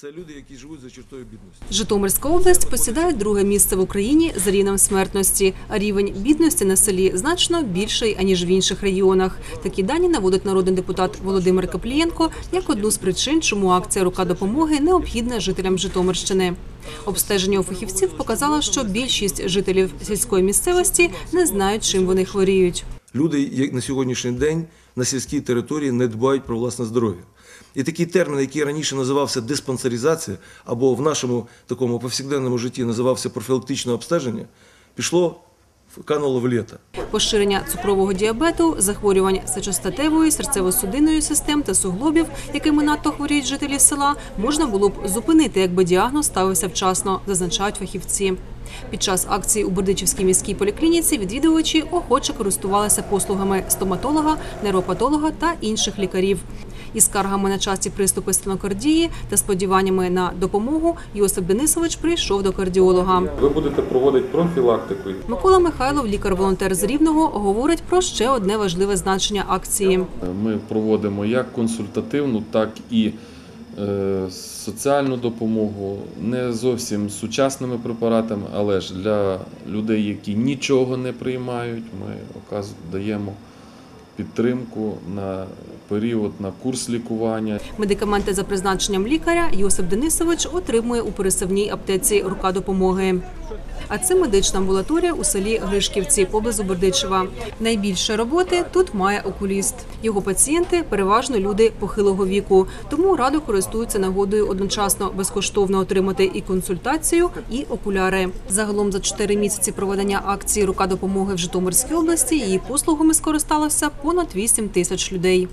Це люди, які живуть за чертою бідності. Житомирська область посідає друге місце в Україні за рівнем смертності, а рівень бідності на селі значно більший аніж в інших регіонах. Такі дані наводить народний депутат Володимир Каплієнко як одну з причин, чому акція Рука допомоги необхідна жителям Житомирщини. Обстеження у фахівців показало, що більшість жителів сільської місцевості не знають, чим вони хворіють. Люди на сьогоднішній день на сільській території не дбають про власне здоров'я. І такий термін, який раніше називався диспансеризація, або в нашому такому повсякденному житті називався профілактичне обстеження, пішло кануло в літо. Поширення цукрового діабету, захворювань сечостатевої, серцево-судинної систем та суглобів, якими надто хворіють жителі села, можна було б зупинити, якби діагноз ставився вчасно, зазначають фахівці. Під час акції у Бердичівській міській поліклініці відвідувачі охоче користувалися послугами стоматолога, нейропатолога та інших лікарів. Із скаргами на часті приступи стенокардії та сподіваннями на допомогу Йосип Денисович прийшов до кардіолога. Ви будете проводити профілактику. Микола Михайлов, лікар-волонтер з Рівного, говорить про ще одне важливе значення акції. Ми проводимо як консультативну, так і соціальну допомогу, не зовсім сучасними препаратами, але ж для людей, які нічого не приймають, ми даємо підтримку на період на курс лікування. Медикаменти за призначенням лікаря Йосип Денисович отримує у пересувній аптеці рука допомоги. А це медична амбулаторія у селі Гришківці поблизу Бердичева. Найбільше роботи тут має окуліст. Його пацієнти переважно люди похилого віку, тому радо користуються нагодою одночасно безкоштовно отримати і консультацію, і окуляри. Загалом за чотири місяці проведення акції Рука допомоги в Житомирській області її послугами скористалося понад 8 тисяч людей.